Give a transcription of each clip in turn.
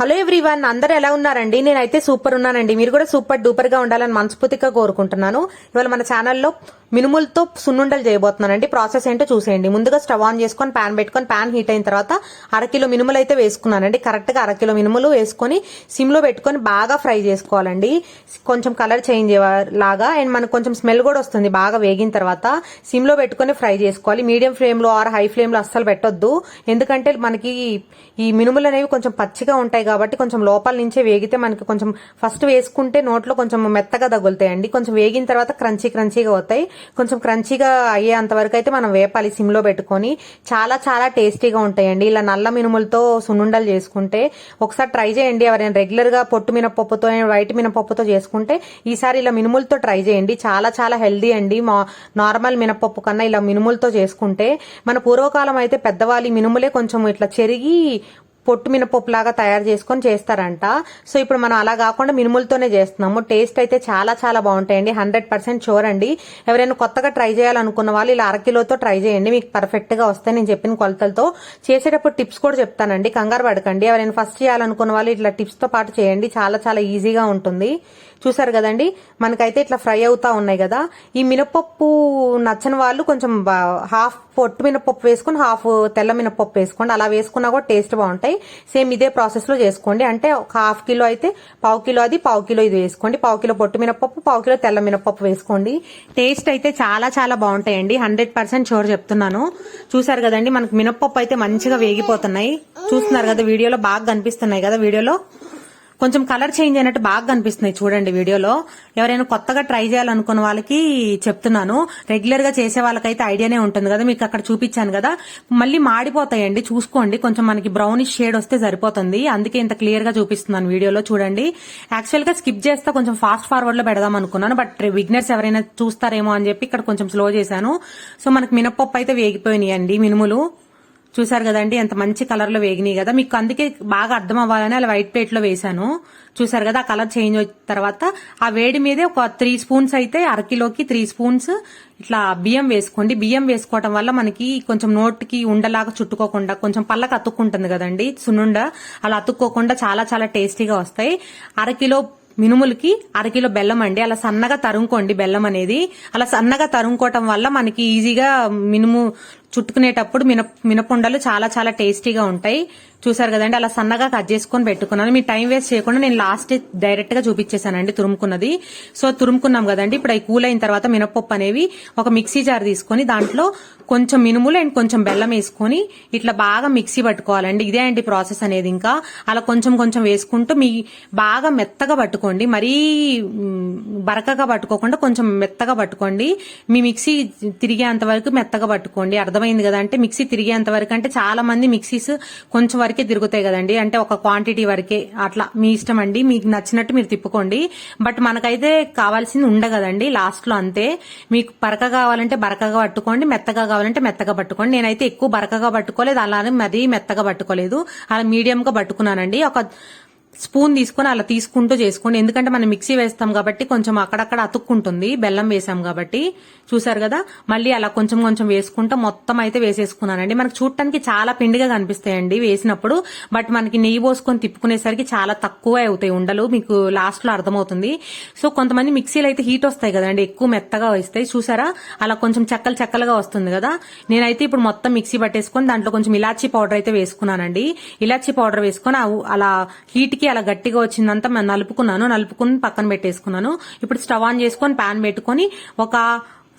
Hello everyone అందరు ఎలా ఉన్నారండి? నేనైతే సూపర్ ఉన్నానండి. మీరు కూడా సూపర్ డూపర్గా ఉండాలని మనస్ఫూర్తిగా కోరుకుంటున్నాను. ఇవాళ మన ఛానల్లో మినుములతో సున్నుండలు చేయబోతున్నానండి. ప్రాసెస్ ఏంటో చూసేయండి. ముందుగా స్టవ్ ఆన్ చేసుకొని ప్యాన్ పెట్టుకొని ప్యాన్ హీట్ అయిన తర్వాత అరకిలో మినుములు అయితే వేసుకున్నానండి. కరెక్ట్గా అరకిలో మినుములు వేసుకొని సిమ్లో పెట్టుకొని బాగా ఫ్రై చేసుకోవాలండి. కొంచెం కలర్ చేంజ్ లాగా అండ్ మనకు కొంచెం స్మెల్ కూడా వస్తుంది బాగా వేగిన తర్వాత సిమ్లో పెట్టుకొని ఫ్రై చేసుకోవాలి. మీడియం ఫ్లేమ్లో ఆర్ హై ఫ్లేమ్లో అస్సలు పెట్టొద్దు. ఎందుకంటే మనకి ఈ మినుములు అనేవి కొంచెం పచ్చిగా ఉంటాయి కాబట్టి కొంచెం లోపల నుంచే వేగితే మనకి కొంచెం ఫస్ట్ వేసుకుంటే నోట్లో కొంచెం మెత్తగా తగులుతాయండి. కొంచెం వేగిన తర్వాత క్రంచీ క్రంచీగా అవుతాయి. కొంచెం క్రంచీగా అయ్యేంత వరకు అయితే మనం వేపాలి సిమ్లో పెట్టుకొని. చాలా చాలా టేస్టీగా ఉంటాయండి. ఇలా నల్ల మినుములతో సున్నుండలు చేసుకుంటే ఒకసారి ట్రై చేయండి. ఎవరైనా రెగ్యులర్గా పొట్టు మినపప్పుతో వైట్ మినపప్పుతో చేసుకుంటే ఈసారి ఇలా మినుములతో ట్రై చేయండి. చాలా చాలా హెల్దీ అండి. మా నార్మల్ మినపప్పు కన్నా ఇలా మినుములతో చేసుకుంటే మన పూర్వకాలం అయితే పెద్దవాళ్ళు మినుములే కొంచెం ఇట్లా చెరిగి పొట్టు మినపప్పు లాగా తయారు చేసుకొని చేస్తారంట. సో ఇప్పుడు మనం అలా కాకుండా మినుములతోనే చేస్తున్నాము. టేస్ట్ అయితే చాలా చాలా బాగుంటాయండి. హండ్రెడ్ పర్సెంట్ షూర్ అండి. ఎవరైనా కొత్తగా ట్రై చేయాలనుకున్న వాళ్ళు ఇలా అరకిలోతో ట్రై చేయండి. మీకు పర్ఫెక్ట్గా వస్తాయి. నేను చెప్పిన కొలతలతో చేసేటప్పుడు టిప్స్ కూడా చెప్తానండి. కంగారు పడకండి. ఎవరైనా ఫస్ట్ చేయాలనుకున్న వాళ్ళు ఇట్లా టిప్స్తో పాటు చేయండి. చాలా చాలా ఈజీగా ఉంటుంది. చూసారు కదండి? మనకైతే ఇట్లా ఫ్రై అవుతా ఉన్నాయి కదా. ఈ మినపప్పు నచ్చని వాళ్ళు కొంచెం హాఫ్ పొట్టు మినపప్పు వేసుకొని హాఫ్ తెల్ల మినపప్పు వేసుకోండి. అలా వేసుకున్నా కూడా టేస్ట్ బాగుంటాయి. సేమ్ ఇదే ప్రాసెస్లో చేసుకోండి. అంటే ఒక హాఫ్ కిలో అయితే పావు కిలో అది పావు కిలో ఇది వేసుకోండి. పావు కిలో పొట్టు మినపప్పు పావు కిలో తెల్ల మినపప్పు వేసుకోండి. టేస్ట్ అయితే చాలా చాలా బాగుంటాయండి. హండ్రెడ్ పర్సెంట్ షోర్ చెప్తున్నాను. చూసారు కదండి మనకు మినపప్పు అయితే మంచిగా వేగిపోతున్నాయి. చూస్తున్నారు కదా వీడియోలో బాగా కనిపిస్తున్నాయి కదా వీడియోలో. కొంచెం కలర్ చేంజ్ అయినట్టు బాగా కనిపిస్తున్నాయి చూడండి వీడియోలో. ఎవరైనా కొత్తగా ట్రై చేయాలనుకున్న వాళ్ళకి చెప్తున్నాను. రెగ్యులర్గా చేసే వాళ్ళకైతే ఐడియానే ఉంటుంది కదా మీకు అక్కడ చూపించాను కదా. మళ్ళీ మాడిపోతాయండి చూసుకోండి. కొంచెం మనకి బ్రౌనిష్ షేడ్ వస్తే సరిపోతుంది. అందుకే ఇంత క్లియర్గా చూపిస్తున్నాను వీడియోలో చూడండి. యాక్చువల్గా స్కిప్ చేస్తే కొంచెం ఫాస్ట్ ఫార్వర్డ్లో పెడదాం అనుకున్నాను బట్ విగ్నర్స్ ఎవరైనా చూస్తారేమో అని చెప్పి ఇక్కడ కొంచెం స్లో చేశాను. సో మనకి మినపప్పు అయితే వేగిపోయినాయండి మినుములు. చూసారు కదండి ఎంత మంచి కలర్లో వేగినాయి కదా. మీకు అందుకే బాగా అర్థం అవ్వాలని అలా వైట్ ప్లేట్లో వేసాను చూసారు కదా ఆ కలర్ చేంజ్ అయిన తర్వాత ఆ వేడి మీదే ఒక త్రీ స్పూన్స్ అయితే అరకిలోకి త్రీ స్పూన్స్ ఇట్లా బియ్యం వేసుకోండి. బియ్యం వేసుకోవటం వల్ల మనకి కొంచెం నోటికి ఉండలాగా చుట్టుకోకుండా కొంచెం పళ్ళకి అతుక్కుంటుంది కదండి సున్నుండ. అలా అతుక్కోకుండా చాలా చాలా టేస్టీగా వస్తాయి. అరకిలో మినుములకి అరకిలో బెల్లం అండి. అలా సన్నగా తరుముకోండి బెల్లం అనేది. అలా సన్నగా తరుముకోవటం వల్ల మనకి ఈజీగా మినుము చుట్టుకునేటప్పుడు మినప మినపుండలు చాలా చాలా టేస్టీగా ఉంటాయి. చూసారు కదండి అలా సన్నగా కట్ చేసుకొని పెట్టుకున్నాను. మీ టైం వేస్ట్ చేయకుండా నేను లాస్ట్ డైరెక్ట్గా చూపించేశానండి తురుముకున్నది. సో తురుముకున్నాం కదండి. ఇప్పుడు అవి కూల్ అయిన తర్వాత మినపప్పు అనేవి ఒక మిక్సీ జార్ తీసుకొని దాంట్లో కొంచెం మినుములు అండ్ కొంచెం బెల్లం వేసుకొని ఇట్లా బాగా మిక్సీ పట్టుకోవాలండి. ఇదే అండి ప్రాసెస్ అనేది ఇంకా. అలా కొంచెం కొంచెం వేసుకుంటూ మీ బాగా మెత్తగా పట్టుకోండి. మరీ బరకగా పట్టుకోకుండా కొంచెం మెత్తగా పట్టుకోండి. మీ మిక్సీ తిరిగేంత వరకు మెత్తగా పట్టుకోండి. అర్థమైంది కదా అంటే మిక్సీ తిరిగేంత వరకు అంటే చాలా మంది మిక్సీస్ కొంచెం వరకే తిరుగుతాయి కదండి. అంటే ఒక క్వాంటిటీ వరకే అట్లా మీ ఇష్టం అండి. మీకు నచ్చినట్టు మీరు తిప్పుకోండి. బట్ మనకైతే కావాల్సింది ఉండగదండి. లాస్ట్లో అంతే. మీకు బరక కావాలంటే బరకగా పట్టుకోండి. మెత్తగా కావాలంటే మెత్తగా పట్టుకోండి. నేనైతే ఎక్కువ బరకగా పట్టుకోలేదు. అలానే మరీ మెత్తగా పట్టుకోలేదు. అలా మీడియంగా పట్టుకున్నానండి. ఒక స్పూన్ తీసుకొని అలా తీసుకుంటూ చేసుకోండి. ఎందుకంటే మనం మిక్సీ వేస్తాం కాబట్టి కొంచెం అక్కడక్కడ అతుక్కుంటుంది. బెల్లం వేసాం కాబట్టి. చూసారు కదా? మళ్ళీ అలా కొంచెం కొంచెం వేసుకుంటూ మొత్తం అయితే వేసేసుకున్నానండి. మనకు చూడటానికి చాలా పిండిగా కనిపిస్తాయండి వేసినప్పుడు. బట్ మనకి నెయ్యి పోసుకొని తిప్పుకునేసరికి చాలా తక్కువ అవుతాయి ఉండలు. మీకు లాస్ట్లో అర్థమవుతుంది. సో కొంతమంది మిక్సీలు అయితే హీట్ వస్తాయి కదండి. ఎక్కువ మెత్తగా వస్తాయి. చూసారా? అలా కొంచెం చెక్కలు చెక్కలుగా వస్తుంది కదా? నేనైతే ఇప్పుడు మొత్తం మిక్సీ పట్టేసుకొని దాంట్లో కొంచెం ఇలాచీ పౌడర్ అయితే వేసుకున్నానండి. ఇలాచీ పౌడర్ వేసుకొని అలా హీట్కి అలా గట్టిగా వచ్చిందంతా మనం నలుపుకున్నాను. నలుపుకుని పక్కన పెట్టేసుకున్నాను. ఇప్పుడు స్టవ్ ఆన్ చేసుకొని పాన్ పెట్టుకొని ఒక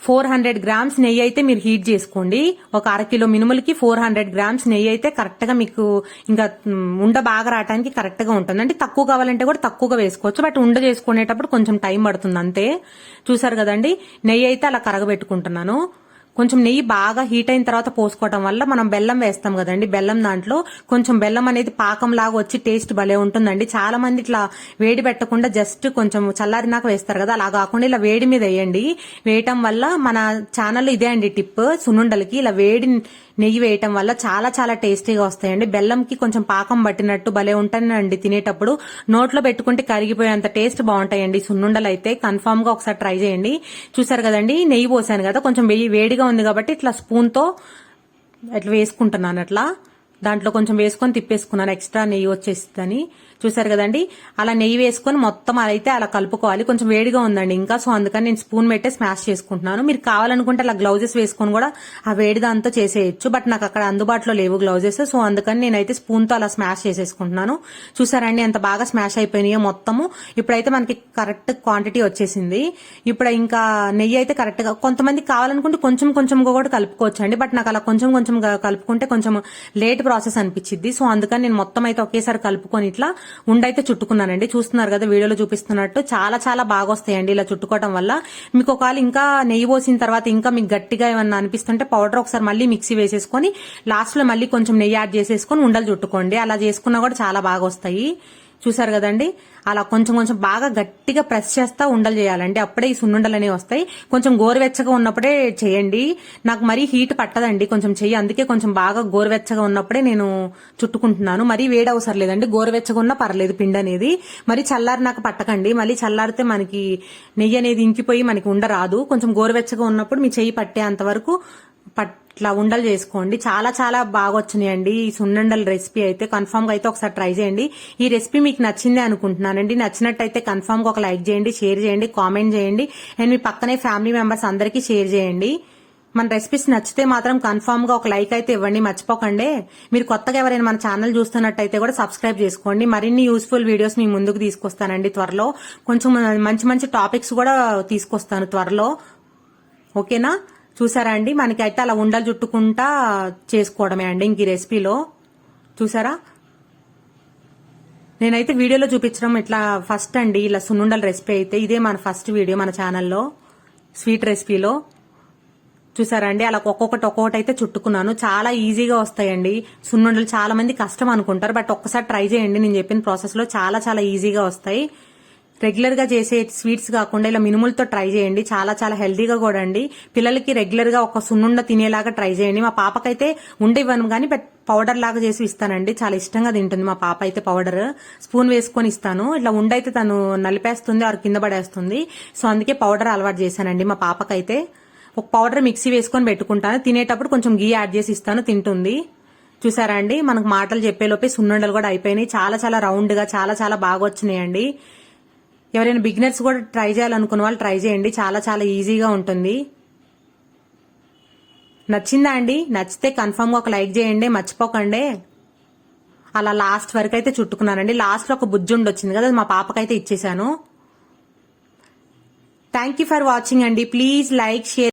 ఫోర్ హండ్రెడ్ గ్రామ్స్ నెయ్యి అయితే మీరు హీట్ చేసుకోండి. ఒక అరకిలో మినుములకి ఫోర్ హండ్రెడ్ గ్రామ్స్ నెయ్యి అయితే కరెక్ట్గా మీకు ఇంకా ఉండ బాగా రావడానికి కరెక్ట్గా ఉంటుంది. అంటే తక్కువ కావాలంటే కూడా తక్కువగా వేసుకోవచ్చు. బట్ ఉండ చేసుకునేటప్పుడు కొంచెం టైం పడుతుంది అంతే. చూసారు కదండి? నెయ్యి అయితే అలా కరగబెట్టుకుంటున్నాను. కొంచెం నెయ్యి బాగా హీట్ అయిన తర్వాత పోసుకోవడం వల్ల మనం బెల్లం వేస్తాం కదండి. బెల్లం దాంట్లో కొంచెం బెల్లం అనేది పాకం లాగా వచ్చి టేస్ట్ భలే ఉంటుందండి. చాలా మంది ఇట్లా వేడి పెట్టకుండా జస్ట్ కొంచెం చల్లారినాక వేస్తారు కదా. అలా కాకుండా ఇలా వేడి మీద వేయండి. వేయటం వల్ల మన ఛానల్ ఇదే అండి టిప్. సున్నుండలకి ఇలా వేడి నెయ్యి వేయటం వల్ల చాలా చాలా టేస్టీగా వస్తాయండి. బెల్లంకి కొంచెం పాకం పట్టినట్టు భలే ఉంటానండి తినేటప్పుడు. నోట్లో పెట్టుకుంటే కరిగిపోయేంత టేస్ట్ బాగుంటాయండి. సున్నుండలు అయితే కన్ఫామ్గా ఒకసారి ట్రై చేయండి. చూసారు కదండి నెయ్యి పోసాను కదా కొంచెం వెయ్యి వేడిగా ఉంది కాబట్టి ఇట్లా స్పూన్తో వేసుకుంటున్నాను అట్లా. దాంట్లో కొంచెం వేసుకొని తిప్పేసుకున్నాను. ఎక్స్ట్రా నెయ్యి వచ్చేస్తుందని చూసారు కదండి? అలా నెయ్యి వేసుకొని మొత్తం అయితే అలా కలుపుకోవాలి. కొంచెం వేడిగా ఉందండి ఇంకా. సో అందుకని నేను స్పూన్ పెట్టే స్మాష్ చేసుకుంటున్నాను. మీరు కావాలనుకుంటే అలా గ్లౌజెస్ వేసుకొని కూడా ఆ వేడి దాంతో చేసేయచ్చు. బట్ నాకు అక్కడ అందుబాటులో లేవు గ్లౌజెస్. సో అందుకని నేనైతే స్పూన్తో అలా స్మాష్ చేసేసుకుంటున్నాను. చూసారండి ఎంత బాగా స్మాష్ అయిపోయినాయో మొత్తము. ఇప్పుడైతే మనకి కరెక్ట్ క్వాంటిటీ వచ్చేసింది. ఇప్పుడు ఇంకా నెయ్యి అయితే కరెక్ట్గా కొంతమంది కావాలనుకుంటే కొంచెం కొంచెంగా కూడా కలుపుకోవచ్చు అండి బట్ నాకు అలా కొంచెం కొంచెం కలుపుకుంటే కొంచెం లేట్ ప్రాసెస్ అనిపించింది సో అందుకని నేను మొత్తం అయితే ఒకేసారి కలుపుకొని ఇట్లా ఉండైతే చుట్టుకున్నానండి. చూస్తున్నారు కదా వీడియోలో చూపిస్తున్నట్టు చాలా చాలా బాగా వస్తాయండి ఇలా చుట్టుకోవడం వల్ల. మీకు ఒకవేళ ఇంకా నెయ్యి పోసిన తర్వాత ఇంకా మీకు గట్టిగా ఏమన్నా అనిపిస్తుంటే పౌడర్ ఒకసారి మళ్ళీ మిక్సీ వేసేసుకొని లాస్ట్లో మళ్ళీ కొంచెం నెయ్యి యాడ్ చేసేసుకొని ఉండలు చుట్టుకోండి. అలా చేసుకున్నా కూడా చాలా బాగా వస్తాయి చూసారు కదండి? అలా కొంచెం కొంచెం బాగా గట్టిగా ప్రెస్ చేస్తా ఉండలు చేయాలండి. అప్పుడే ఈ సున్నుండలు అనేవి వస్తాయి. కొంచెం గోరువెచ్చగా ఉన్నప్పుడే చేయండి. నాకు మరీ హీట్ పట్టదండి కొంచెం చెయ్యి. అందుకే కొంచెం బాగా గోరువెచ్చగా ఉన్నప్పుడే నేను చుట్టుకుంటున్నాను. మరీ వేడి అవసరం లేదండి. గోరువెచ్చగా ఉన్నా పర్లేదు పిండి అనేది. మరి చల్లారి నాకు పట్టకండి. మళ్ళీ చల్లారితే మనకి నెయ్యి అనేది ఇంకిపోయి మనకి ఉండరాదు. కొంచెం గోరువెచ్చగా ఉన్నప్పుడు మీ చెయ్యి పట్టేంత వరకు పట్ల ఉండలు చేసుకోండి. చాలా చాలా బాగా వచ్చినాయండి ఈ సున్నుండల రెసిపీ అయితే. కన్ఫామ్గా అయితే ఒకసారి ట్రై చేయండి. ఈ రెసిపీ మీకు నచ్చిందే అనుకుంటున్నానండి. నచ్చినట్టయితే కన్ఫామ్గా ఒక లైక్ చేయండి షేర్ చేయండి కామెంట్ చేయండి. అండ్ మీ పక్కనే ఫ్యామిలీ మెంబర్స్ అందరికీ షేర్ చేయండి. మన రెసిపీస్ నచ్చితే మాత్రం కన్ఫామ్గా ఒక లైక్ అయితే ఇవ్వండి. మర్చిపోకండి. మీరు కొత్తగా ఎవరైనా మన ఛానల్ చూస్తున్నట్టయితే కూడా సబ్స్క్రైబ్ చేసుకోండి. మరిన్ని యూస్ఫుల్ వీడియోస్ మీ ముందుకు తీసుకొస్తానండి త్వరలో. కొంచెం మంచి మంచి టాపిక్స్ కూడా తీసుకొస్తాను త్వరలో. ఓకేనా? చూసారా అండి? మనకైతే అలా ఉండలు చుట్టుకుంటా చేసుకోవడమే అండి ఇంక ఈ రెసిపీలో. చూసారా? నేనైతే వీడియోలో చూపించడం ఇట్లా ఫస్ట్ అండి ఇలా సున్నుండల రెసిపీ అయితే ఇదే మన ఫస్ట్ వీడియో మన ఛానల్లో స్వీట్ రెసిపీలో. చూసారా అండి? అలా ఒక్కొక్కటి ఒక్కొక్కటి అయితే చుట్టుకున్నాను. చాలా ఈజీగా వస్తాయండి. సున్నుండలు చాలా మంది కష్టం అనుకుంటారు బట్ ఒక్కసారి ట్రై చేయండి. నేను చెప్పిన ప్రాసెస్లో చాలా చాలా ఈజీగా వస్తాయి. రెగ్యులర్గా చేసే స్వీట్స్ కాకుండా ఇలా మినుములతో ట్రై చేయండి. చాలా చాలా హెల్దీగా కూడా అండి. పిల్లలకి రెగ్యులర్గా ఒక సున్నుండ తినేలాగా ట్రై చేయండి. మా పాపకైతే ఉండేవ్వను కానీ బట్ పౌడర్ లాగా చేసి ఇస్తానండి. చాలా ఇష్టంగా తింటుంది మా పాప అయితే పౌడర్ స్పూన్ వేసుకొని ఇస్తాను. ఇట్లా ఉండైతే తను నలిపేస్తుంది ఆరు కింద పడేస్తుంది. సో అందుకే పౌడర్ అలవాటు చేశానండి మా పాపకైతే. ఒక పౌడర్ మిక్సీ వేసుకొని పెట్టుకుంటాను. తినేటప్పుడు కొంచెం గీ యాడ్ చేసి ఇస్తాను. తింటుంది. చూసారా అండి? మనకు మాటలు చెప్పేలోపే సున్నుండలు కూడా అయిపోయినాయి. చాలా చాలా రౌండ్గా చాలా చాలా బాగా వచ్చినాయండి. ఎవరైనా బిగినర్స్ కూడా ట్రై చేయాలనుకున్న వాళ్ళు ట్రై చేయండి. చాలా చాలా ఈజీగా ఉంటుంది. నచ్చిందా అండి? నచ్చితే కన్ఫామ్గా ఒక లైక్ చేయండి. మర్చిపోకండి. అలా లాస్ట్ వరకు అయితే చుట్టుకున్నానండి. లాస్ట్లో ఒక బుజ్జుండి ఉండొచ్చింది కదా మా పాపకైతే ఇచ్చేసాను థ్యాంక్ యూ ఫర్ వాచింగ్ అండి. Please like share